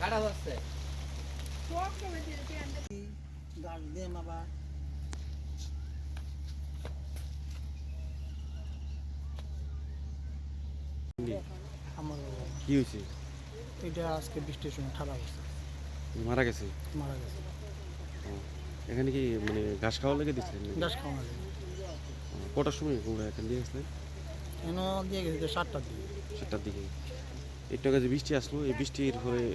হচ্ছে। গাছ দিয়ে আবার কি হয়েছে? এটা আজকে বৃষ্টির সময় ঠাড়া অবস্থা মারা গেছে? মারা গেছে। এখানে কি মানে ঘাস খাওয়া লেগে দিচ্ছিলেন? গাছ খাওয়া লাগে কটার সময় এখান দিয়ে আসলেন? এন দিয়ে গেছে সাতটার দিকে। সেটার দিকে। একটু আগে যে বৃষ্টি আসলো এই বৃষ্টির হয়ে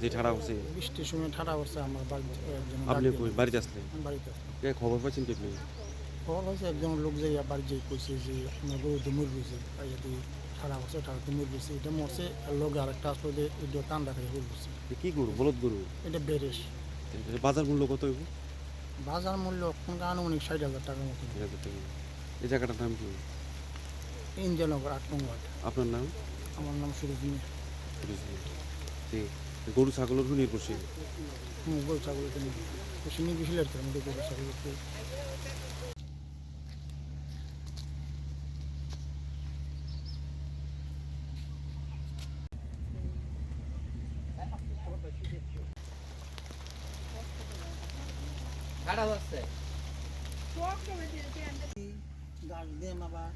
যে ঠাড়া হচ্ছে বৃষ্টির সময় ঠাড়া অবস্থা আমার বাড়িতে একজন আপনি। কই বাড়িতে আসলেন? বাড়িতে কে খবর পাচ্ছেন কি আপনি? খবর হয়েছে একজন লোক যাইয়া বাড়ি যাই কইছে যে আপনার গরু তো মরে গেছে যদি ঠাড়া বছর ঠাড়া তো মরে গেছে এটা মরছে আর লোক আর একটা আসলে এটা টান রাখা হয়ে গেছে কি গরু? বলদ গরু? এটা বেরেস বাজার মূল্য কত হইব? বাজার মূল্য এখন আনুমানিক ষাট হাজার টাকার মতো। এই জায়গাটার নাম কি? ইন্দিয়ানগর আট নম্বর আপনার নাম? আমার নাম সুরজ মিয়া। গরু ছাগলের উপর নির্ভরশীল। হুম গরু ছাগল আমাদের গরু ছাগল খারাপ হচ্ছে। গাছ দিয়ে আবার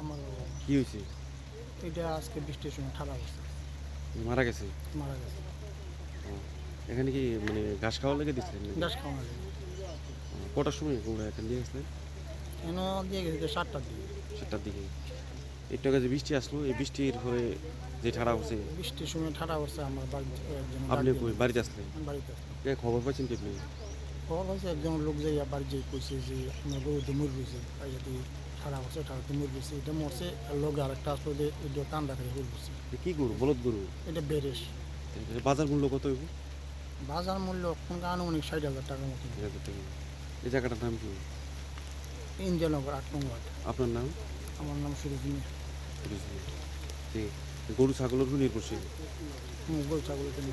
আমার কি হয়েছে এটা আজকে বৃষ্টির সময় ঠাড়া অবস্থা মারা গেছে? মারা গেছে। এখানে কি মানে ঘাস খাওয়া লেগে নাকি? গাছ খাওয়া কটার সময় ওরা এখান দিয়ে আসলেন এন দিয়ে গেছে সাতটার দিকে। সেটার দিকে। একটু আগে যে বৃষ্টি আসলো এই বৃষ্টির হয়ে যে ঠাড়া হচ্ছে বৃষ্টির সময় ঠাড়া অবস্থা আমার বাড়িতে আপনি বাড়িতে আসলেন? বাড়িতে খবর পাচ্ছেন কি আপনি? খবর হয়েছে একজন লোক যাইয়া বাড়ি যাই কইছে যে আপনার গরু তো মরে গেছে যদি ঠাড়া বছর ঠাড়া তো মরে গেছে এটা মরছে আর লোক আর একটা আসলে এটা টান রাখা গেছে কি গরু? বলদ গরু? এটা বেরেস বাজার মূল্য কত হইব বাজার মূল্য এখন আনুমানিক ষাট হাজার টাকার মতো। এই জায়গাটার নাম কি? ইন্দিয়ানগর আট নম্বর। আপনার নাম? আমার নাম সুরজ মিয়া। জি। গরু ছাগলের উপর নির্ভরশীল গরু ছাগল এখানে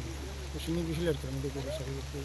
বেশি নিয়ে বেশি আমাদের গরু ছাগল একটু